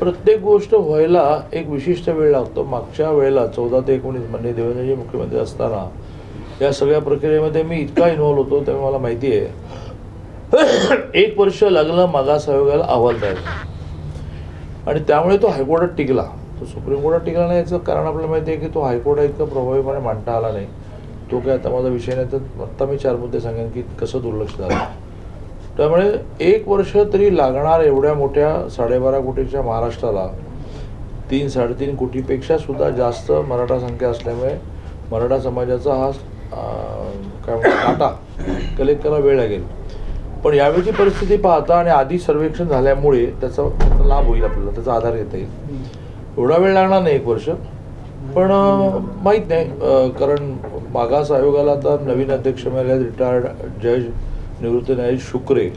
प्रत्येक गोष्ट व्हायला एक विशिष्ट वेळ लागतो. मागच्या वेळेला चौदा ते एकोणीस म्हणजे देवेंद्रजी मुख्यमंत्री असताना या सगळ्या प्रक्रियेमध्ये मी इतका इन्व्हॉल्व होतो त्यामुळे मला माहिती आहे. एक वर्ष लागलं मागास आयोगाला अहवाल द्यायला. आणि त्यामुळे तो हायकोर्टात टिकला. तो सुप्रीम कोर्टात टिकला नाही याचं कारण आपल्याला माहिती आहे की तो हायकोर्टात इतकं प्रभावीपणे मांडता आला नाही. तो काय आता माझा विषय नाही तर आत्ता मी चार मुद्दे सांगेन की कसं दुर्लक्ष झालं. त्यामुळे एक वर्ष तरी लागणार एवढ्या मोठ्या साडेबारा कोटीच्या महाराष्ट्राला. तीन साडेतीन कोटीपेक्षा सुद्धा जास्त मराठा संख्या असल्यामुळे मराठा समाजाचा हा काय म्हणतात डाटा कलेक्ट करायला वेळ लागेल. पण यावेळीची परिस्थिती पाहता आणि आधी सर्वेक्षण झाल्यामुळे त्याचा त्याचा लाभ होईल आपल्याला त्याचा आधार घेता येईल. एवढा वेळ लागणार नाही एक वर्ष. पण माहीत नाही कारण मागास आयोगाला आता नवीन अध्यक्ष मिळाले रिटायर्ड जज निवृत्त न्यायाधीश शुक्रे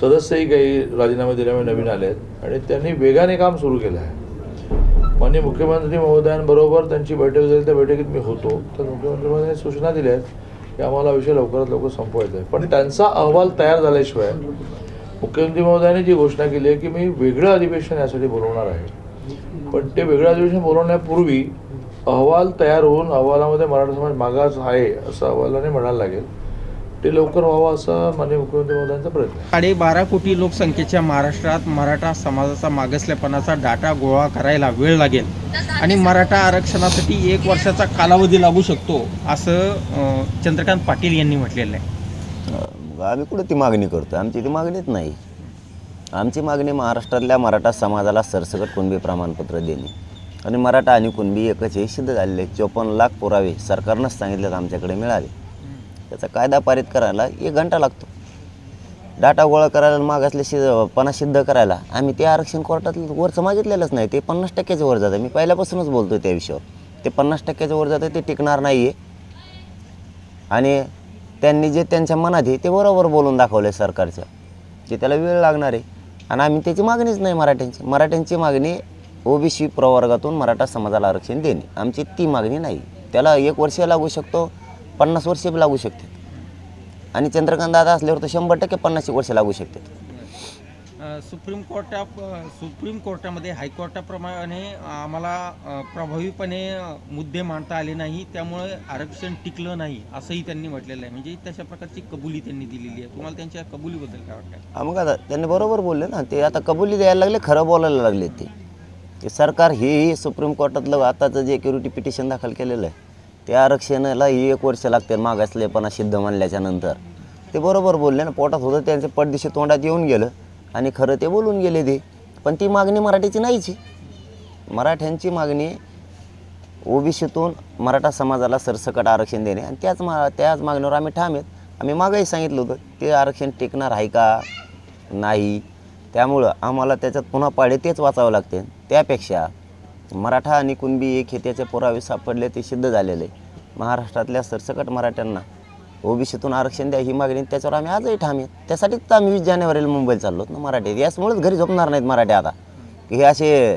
सदस्यही काही राजीनामे दिल्यामुळे नवीन आले आहेत आणि त्यांनी वेगाने काम सुरू केलं आहे. माननीय मुख्यमंत्री महोदयांबरोबर त्यांची बैठक झाली. त्या बैठकीत मी होतो. तर मुख्यमंत्री महोदयांनी सूचना दिल्या आहेत की आम्हाला विषय लवकरात लवकर संपवायचा आहे. पण त्यांचा अहवाल तयार झाल्याशिवाय मुख्यमंत्री महोदयांनी जी घोषणा केली आहे की मी वेगळं अधिवेशन यासाठी बोलवणार आहे. पण ते वेगळं अधिवेशन बोलवण्यापूर्वी अहवाल तयार होऊन अहवालामध्ये मराठा समाज मागास आहे असं अहवालाने म्हणायला लागेल. ते लवकर व्हावं असा माननीय मुख्यमंत्री महोदयांचा प्रयत्न आहे. साडेबारा कोटी लोकसंख्येच्या महाराष्ट्रात मराठा समाजाचा मागासलेपणाचा डाटा गोळा करायला वेळ लागेल. आणि मराठा आरक्षणासाठी एक वर्षाचा कालावधी लागू शकतो असं चंद्रकांत पाटील यांनी म्हटलेलं आहे. आम्ही कुठं ती मागणी करतो आमची ती मागणीच नाही. आमची मागणी महाराष्ट्रातल्या मराठा समाजाला सरसकट कुणबी प्रमाणपत्र देणे. आणि मराठा आणि कुणबी एकच हे सिद्ध झालेले चोपन्न लाख पुरावे सरकारनंच सांगितले आमच्याकडे मिळाले. त्याचा कायदा पारित करायला एक घंटा लागतो. डाटा गोळा करायला मागासले सिद्ध पणा सिद्ध करायला आम्ही ते आरक्षण कोर्टात वरचं मागितलेलंच नाही ते पन्नास टक्क्याच्या वर जातं. मी पहिल्यापासूनच बोलतो त्या विषयावर. ते पन्नास टक्क्याच्या वर जातं ते टिकणार नाही आहे आणि त्यांनी जे त्यांच्या मनात आहे ते बरोबर बोलून दाखवलं आहे सरकारचं जे त्याला वेळ लागणार आहे. आणि आम्ही त्याची मागणीच नाही मराठ्यांची. मराठ्यांची मागणी ओबीसी प्रवर्गातून मराठा समाजाला आरक्षण देणे. आमची ती मागणी नाही. त्याला एक वर्ष लागू शकतो पन्नास वर्ष लागू शकते. आणि चंद्रकांत दादा असल्यावर तर शंभर टक्के पन्नास वर्ष लागू शकते. अं, सुप्रीम कोर्टा सुप्रीम कोर्टामध्ये हायकोर्टाप्रमाणे आम्हाला प्रभावीपणे मुद्दे मांडता आले नाही त्यामुळे आरक्षण टिकलं नाही असंही त्यांनी म्हटलेलं आहे. म्हणजे तशा प्रकारची कबुली त्यांनी दिलेली आहे. तुम्हाला त्यांच्या कबुलीबद्दल काय वाटतं? मग आता त्यांनी बरोबर बोलले ना. ते आता कबुली द्यायला लागले खरं बोलायला लागले ते. सरकार हे हे सुप्रीम कोर्टातलं आताचं जे क्युरिटी पिटिशन दाखल केलेलं आहे ते आरक्षणाला ही एक वर्ष लागते मागासलेपणा सिद्ध मानल्याच्या नंतर. ते बरोबर बोलले ना पोटात होतं त्यांचं पडदिशी तोंडात येऊन गेलं आणि खरं ते बोलून गेले ते. पण ती मागणी मराठीची नाहीची मराठ्यांची मागणी ओबीसीतून मराठा समाजाला सरसकट आरक्षण देणे आणि त्याच मा त्याच मागणीवर आम्ही ठाम आहेत. आम्ही मागंही सांगितलं होतं ते आरक्षण टिकणार आहे का? नाही. त्यामुळं आम्हाला त्याच्यात पुन्हा पाडे तेच वाचावं लागते. त्यापेक्षा मराठा आणि कुणबी एक हे त्याचे पुरावे सापडले ते सिद्ध झालेले. आहे महाराष्ट्रातल्या सरसकट मराठ्यांना ओबीसीतून आरक्षण द्या ही मागणी त्याच्यावर आम्ही आजही ठाम त्यासाठीच तर आम्ही वीस जानेवारीला मुंबईला चाललो ना मराठी याचमुळेच घरी झोपणार नाहीत मराठी आता. की हे असे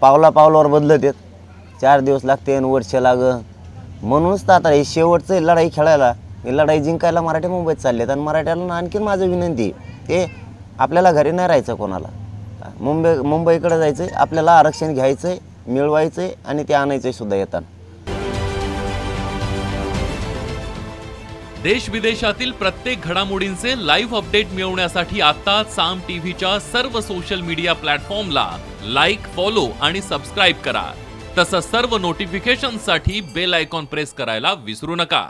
पावला पावलावर बदलत आहेत. चार दिवस लागते आणि वर्ष लागं म्हणूनच तर आता हे शेवटचं लढाई खेळायला. ही लढाई जिंकायला मराठी मुंबईत चाललेत आणि मराठ्याला आणखीन माझं विनंती आहे, ते आपल्याला घरी नाही राहायचं कोणाला. मुंबई मुंबईकडे जायचं आहे आपल्याला आरक्षण घ्यायचं आहे मिळवायचं आहे आणि ते आणायचं आहे सुद्धा येताना. देश विदेशातील प्रत्येक घडामोडींचे लाईव्ह अपडेट मिळवण्यासाठी आता साम टीव्हीच्या सर्व सोशल मीडिया प्लॅटफॉर्मला लाईक फॉलो आणि सबस्क्राईब करा. तसंच सर्व नोटिफिकेशनसाठी बेल आयकॉन प्रेस करायला विसरू नका.